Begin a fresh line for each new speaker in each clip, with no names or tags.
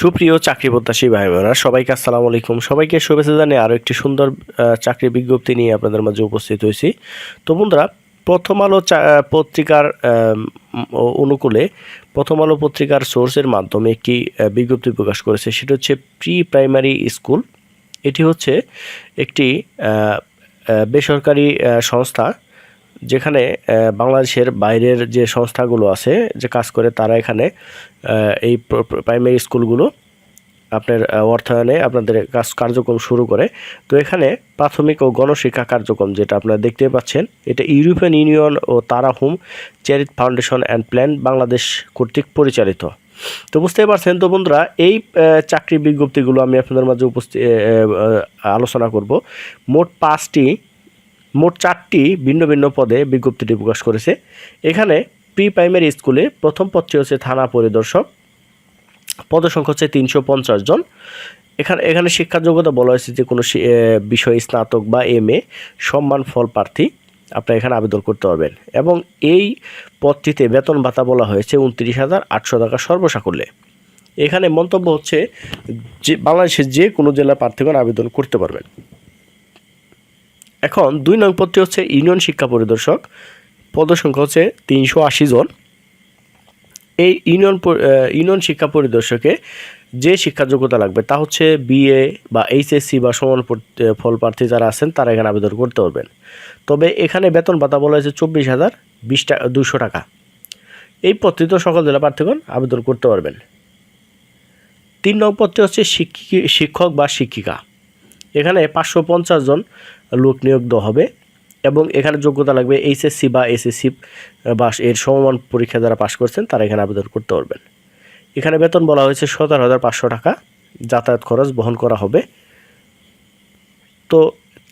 সুপ্রিয় চাকরি প্রত্যাশী ভাই বোনেরা সবাইকে আসসালামু আলাইকুম। সবাইকে শুভেচ্ছা জানিয়ে আরও একটি সুন্দর চাকরি বিজ্ঞপ্তি নিয়ে আপনাদের মাঝে উপস্থিত হয়েছি। তো বন্ধুরা, প্রথম আলো পত্রিকার অনুকূলে প্রথম আলো পত্রিকার সোর্সের মাধ্যমে একটি বিজ্ঞপ্তি প্রকাশ করেছে। সেটা হচ্ছে প্রি প্রাইমারি স্কুল। এটি হচ্ছে একটি বেসরকারি সংস্থা যেখানে বাংলাদেশের বাইরের যে সংস্থাগুলো আছে, যে কাজ করে, তারা এখানে এই প্র- প্র- প্রাইমারি স্কুলগুলো আপনার অর্থায়নে আপনাদের কাজ, কার্যক্রম শুরু করে। তো এখানে প্রাথমিক ও গণশিক্ষা কার্যক্রম যেটা আপনারা দেখতে পাচ্ছেন, এটা ইউরোপিয়ান ইউনিয়ন ও তারা home charity foundation and plan Bangladesh কর্তৃক পরিচালিত। তো বুঝতেই পারছেন তো বন্ধুরা, এই চাকরি বিজ্ঞপ্তিগুলো আমি আপনাদের মাঝে উপস্থিত আলোচনা করব। মোট পাঁচটি মোট চারটি ভিন্ন ভিন্ন পদে বিজ্ঞপ্তিটি প্রকাশ করেছে। এখানে প্রি প্রাইমারি স্কুলে প্রথম পদটি হচ্ছে থানা পরিদর্শক। পদসংখ্যা হচ্ছে তিনশো পঞ্চাশ জন। এখানে এখানে শিক্ষা যোগ্যতা বলা হয়েছে যে কোনো বিষয়ে স্নাতক বা এম এ সম্মান ফল প্রার্থী আপনারা এখানে আবেদন করতে পারবেন। এবং এই পদটিতে বেতন ভাতা বলা হয়েছে উনত্রিশ হাজার আটশো টাকা সর্বসাকুল্যে। এখানে মন্তব্য হচ্ছে যে, বাংলাদেশের যে কোনো জেলা প্রার্থীগণ আবেদন করতে পারবেন। এখন দুই নং পদটি হচ্ছে ইউনিয়ন শিক্ষা পরিদর্শক। পদসংখ্যা হচ্ছে তিনশো আশি জন। এই ইউনিয়ন ইউনিয়ন শিক্ষা পরিদর্শকে যে শিক্ষা যোগ্যতা লাগবে তা হচ্ছে বিএ বা এইচএসসি বা সমান ফল প্রার্থী যারা আছেন তারা এখানে আবেদন করতে পারবেন। তবে এখানে বেতন ভাতা বলা হয়েছে চব্বিশ হাজার বিশ টাকা দুশো টাকা। এই পত্রিত সকল জেলা প্রার্থীগণ আবেদন করতে পারবেন। তিন নং পদটি হচ্ছে শিক্ষক বা শিক্ষিকা। এখানে পাঁচশো পঞ্চাশ জন লোক নিয়োগ দেওয়া হবে এবং এখানে যোগ্যতা লাগবে এইচএসসি বা এসএসসি বা এর সমমান পরীক্ষা যারা পাশ করছেন, তারা এখানে আবেদন করতে পারবেন। এখানে বেতন বলা হয়েছে সতেরো হাজার পাঁচশো টাকা, যাতায়াত খরচ বহন করা হবে। তো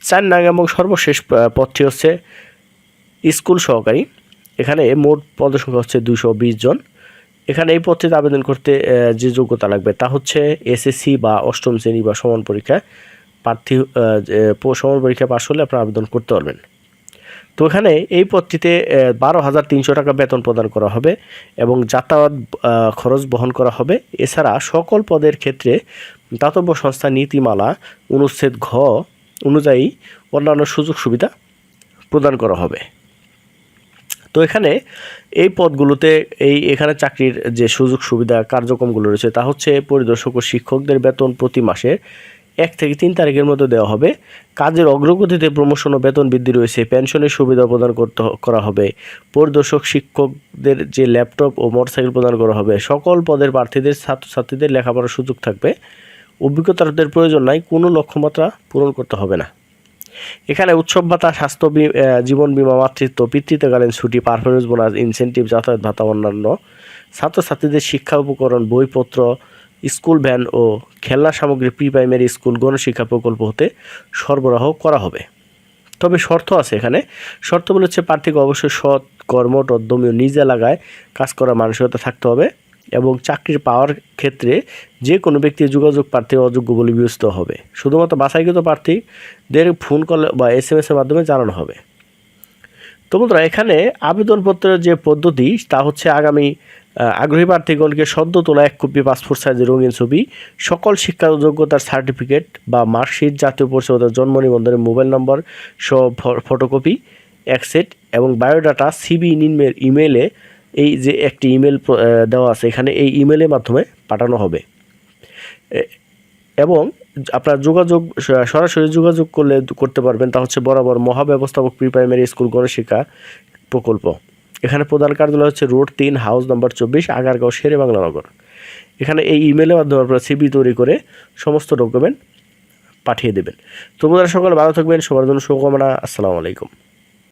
চার নাং এবং সর্বশেষ পদটি হচ্ছে স্কুল সহকারী। এখানে মোট পদসংখ্যা হচ্ছে দুশো জন। এখানে এই পদটিতে আবেদন করতে যে যোগ্যতা লাগবে তা হচ্ছে এসএসসি বা অষ্টম শ্রেণি বা সমান পরীক্ষা প্রার্থী যে পরীক্ষা পাশ হলে আপনারা আবেদন করতে পারবেন। তো এখানে এই পদটিতে বারো হাজার তিনশো টাকা বেতন প্রদান করা হবে এবং যাতায়াত খরচ বহন করা হবে। এছাড়া সকল পদের ক্ষেত্রে দাতব্য সংস্থা নীতিমালা অনুচ্ছেদ ঘ অনুযায়ী অন্যান্য সুযোগ সুবিধা প্রদান করা হবে। তো এখানে এই পদগুলোতে এই, এখানে চাকরির যে সুযোগ সুবিধা কার্যক্রমগুলো রয়েছে তা হচ্ছে পরিদর্শক ও শিক্ষকদের বেতন প্রতি মাসে এক থেকে তিন তারিখের মধ্যে দেওয়া হবে। কাজের অগ্রগতিতে প্রমোশন ও বেতন বৃদ্ধি রয়েছে। পেনশনের সুবিধা প্রদান করতে করা হবে। পরিদর্শক, শিক্ষকদের যে ল্যাপটপ ও মোটরসাইকেল প্রদান করা হবে। সকল পদের প্রার্থীদের, ছাত্রছাত্রীদের লেখাপড়ার সুযোগ থাকবে। অভিজ্ঞতাদের প্রয়োজন নাই, কোনো লক্ষ্যমাত্রা পূরণ করতে হবে না। এখানে উৎসব ভাতা, স্বাস্থ্য জীবন বিমা, মাতৃত্ব, পিতৃত্বকালীন ছুটি পারফরমেন্স বোনাস ইনসেন্টিভ যাতায়াত ভাতা, অন্যান্য। ছাত্রছাত্রীদের শিক্ষা উপকরণ, বইপত্র স্কুল ভ্যান ও খেলনা সামগ্রী প্রি প্রাইমারি স্কুল গণশিক্ষা প্রকল্প হতে সরবরাহ করা হবে। তবে শর্ত আছে এখানে। শর্তগুলো হচ্ছে প্রার্থীকে অবশ্যই সৎ কর্মট উদ্যমী নিজ এলাকায় কাজ করার মানসিকতা থাকতে হবে এবং চাকরির পাওয়ার ক্ষেত্রে যে কোনো ব্যক্তি যোগাযোগ প্রার্থী অযোগ্য বলে বিবেচিত হবে। শুধুমাত্র বাছাইকৃত প্রার্থীদের ফোন কল বা এস এম এর মাধ্যমে জানানো হবে। তো বন্ধুরা, এখানে আবেদনপত্রের যে পদ্ধতি, তা হচ্ছে আগামী আগ্রহী প্রার্থীগণকে সদ্য তোলা এক কপি পাসপোর্ট সাইজের রঙিন ছবি, সকল শিক্ষা যোগ্যতার সার্টিফিকেট বা মার্কশিট, জাতীয় পরিষদের জন্ম নিবন্ধনের মোবাইল নম্বর সহ ফটোকপি, এক সেট এবং বায়োডাটা সিবি ইমেল ইমেলে এই যে একটি ইমেল দেওয়া আছে, এখানে এই ইমেলের মাধ্যমে পাঠানো হবে। এবং আপনার যোগাযোগ, সরাসরি যোগাযোগ করলে করতে পারবেন। তা হচ্ছে বরাবর মহাব্যবস্থাপক প্রি প্রাইমারি স্কুল গণশিক্ষা প্রকল্প। এখানে প্রধান কার্যালয় হচ্ছে রোড তিন, হাউস নম্বর চব্বিশ, আগারগাঁও, শেরে বাংলা নগর। এখানে এই ইমেলের মাধ্যমে আপনারা সিবি তৈরি করে সমস্ত ডকুমেন্ট পাঠিয়ে দেবেন। তো বন্ধুরা, সকলে ভালো থাকবেন, সবার জন্য শুভকামনা, আসসালামু আলাইকুম।